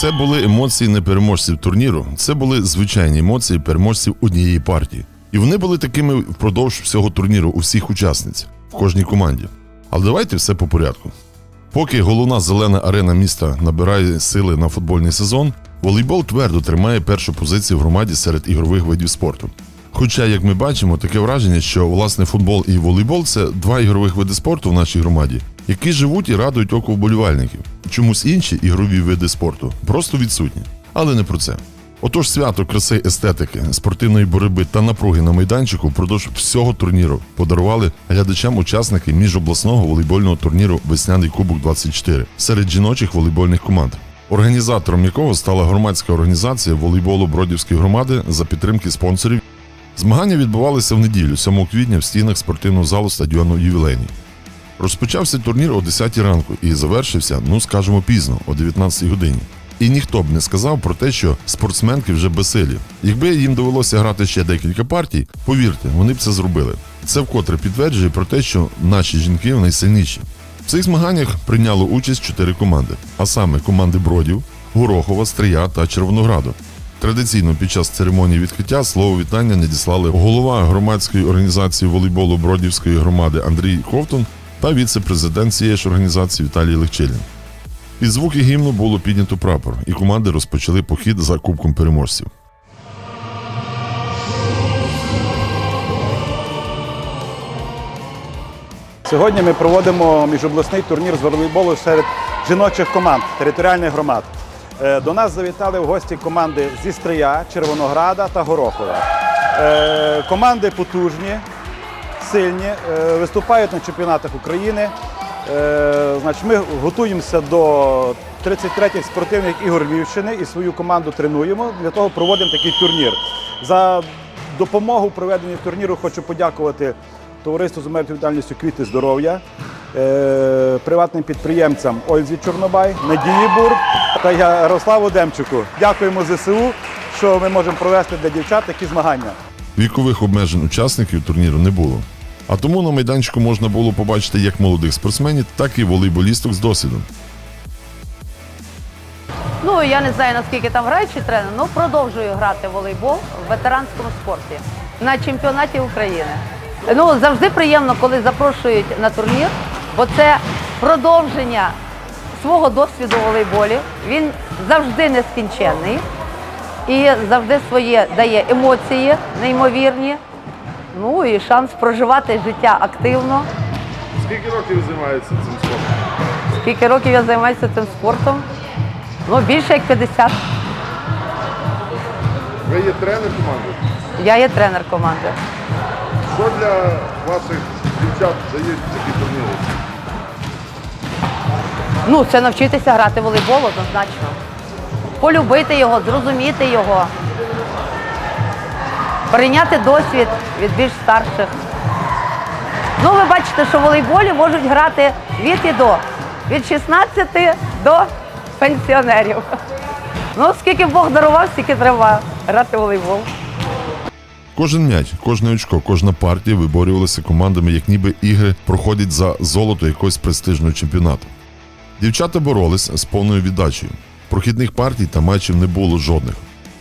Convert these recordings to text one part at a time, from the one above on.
це були емоції не переможців турніру, це були звичайні емоції переможців однієї партії. І вони були такими впродовж всього турніру у всіх учасниць в кожній команді. Але давайте все по порядку. Поки головна зелена арена міста набирає сили на футбольний сезон, волейбол твердо тримає першу позицію в громаді серед ігрових видів спорту. Хоча, як ми бачимо, таке враження, що власне футбол і волейбол це два ігрових види спорту в нашій громаді, які живуть і радують око вболівальників. Чомусь інші ігрові види спорту просто відсутні. Але не про це. Отож, свято краси естетики, спортивної боротьби та напруги на майданчику впродовж всього турніру подарували глядачам учасники міжобласного волейбольного турніру Весняний Кубок 24 серед жіночих волейбольних команд, організатором якого стала громадська організація волейболу Бродівської громади за підтримки спонсорів. Змагання відбувалися в неділю, 7 квітня, в стінах спортивного залу стадіону Ювілейний. Розпочався турнір о 10 ранку і завершився, ну скажімо, пізно, о 19 годині. І ніхто б не сказав про те, що спортсменки вже безсилі. Якби їм довелося грати ще декілька партій, повірте, вони б це зробили. Це вкотре підтверджує про те, що наші жінки найсильніші. В цих змаганнях прийняло участь чотири команди, а саме команди Бродів, Горохова, Стрия та Червонограду. Традиційно під час церемонії відкриття слово вітання надіслали голова громадської організації волейболу Бродівської громади Андрій Ховтун та віце-президент цієї ж організації Віталій Легчилін. Під звуки гімну було піднято прапор, і команди розпочали похід за кубком переможців. Сьогодні ми проводимо міжобласний турнір з волейболу серед жіночих команд територіальних громад. Е, До нас завітали в гості команди зі Стрия, Червонограда та Горохова. Е, Команди потужні, сильні, е, виступають на чемпіонатах України. Е, Значить, ми готуємося до 33-х спортивних ігор Львівщини і свою команду тренуємо. Для того проводимо такий турнір. За допомогу в проведенні турніру хочу подякувати товариству з відповідальністю Квіти здоров'я, е, приватним підприємцям Ользі Чорнобай, Надії Бур та Ярославу Демчуку. Дякуємо ЗСУ, що ми можемо провести для дівчат такі змагання. Вікових обмежень учасників турніру не було. А тому на майданчику можна було побачити як молодих спортсменів, так і волейболісток з досвідом. Ну я не знаю наскільки там граючий тренер, але продовжую грати в волейбол в ветеранському спорті на чемпіонаті України. Ну завжди приємно, коли запрошують на турнір, бо це продовження свого досвіду волейболі. Він завжди нескінченний і завжди своє дає емоції неймовірні. Ну і шанс проживати життя активно. Скільки років займається цим спортом? Скільки років я займаюся цим спортом? Ну, більше як 50. Ви є тренер команди. Я є тренер команди. Що для ваших дівчат дають такі турніри? Ну, це навчитися грати в волейбол однозначно. Полюбити його, зрозуміти його. Прийняти досвід від більш старших. Ну, ви бачите, що в волейболі можуть грати від і до. Від 16 до пенсіонерів. Ну, скільки Бог дарував, стільки треба грати в волейбол. Кожен м'яч, кожне очко, кожна партія виборювалася командами, як ніби ігри проходять за золото якогось престижного чемпіонату. Дівчата боролись з повною віддачею. Прохідних партій та матчів не було жодних.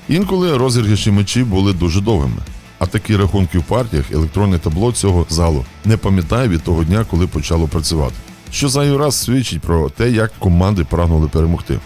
Інколи розіграші мечі були дуже довгими. А такі рахунки в партіях електронне табло цього залу не пам'ятає від того дня, коли почало працювати. Що зайвий раз свідчить про те, як команди прагнули перемогти.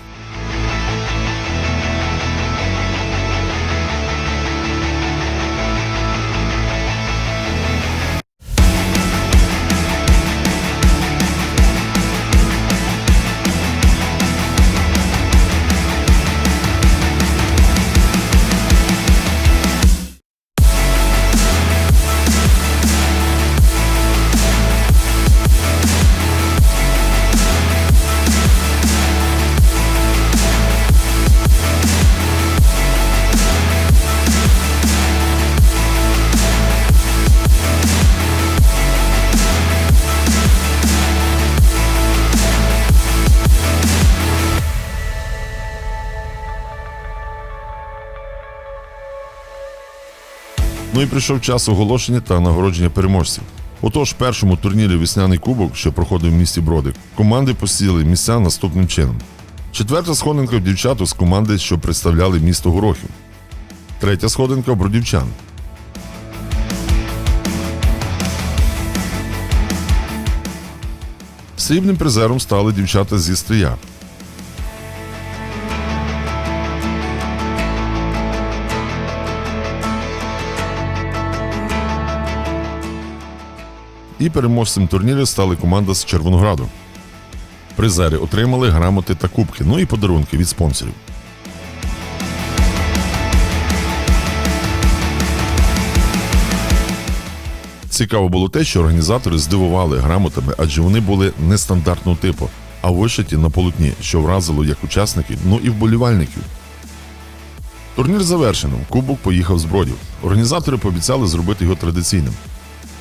Ну і прийшов час оголошення та нагородження переможців. Отож, першому турнірі Весняний кубок, що проходив в місті Бродик, команди посіли місця наступним чином: Четверта сходинка дівчат з команди, що представляли місто Горохів. Третя сходинка бродівчан. Срібним призером стали дівчата зі Стрия. І переможцем турніру стали команда з Червонограду. Призери отримали грамоти та кубки, ну і подарунки від спонсорів. Цікаво було те, що організатори здивували грамотами, адже вони були нестандартного типу, а вишиті на полотні, що вразило як учасників, ну і вболівальників. Турнір завершено. Кубок поїхав з бродів. Організатори пообіцяли зробити його традиційним.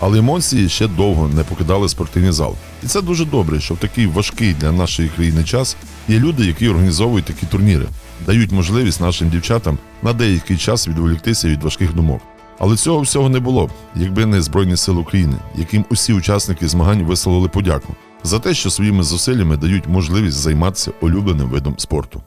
Але емоції ще довго не покидали спортивний зал. І це дуже добре, що в такий важкий для нашої країни час є люди, які організовують такі турніри, дають можливість нашим дівчатам на деякий час відволіктися від важких думок. Але цього всього не було якби не Збройні Сили України, яким усі учасники змагань висловили подяку за те, що своїми зусиллями дають можливість займатися улюбленим видом спорту.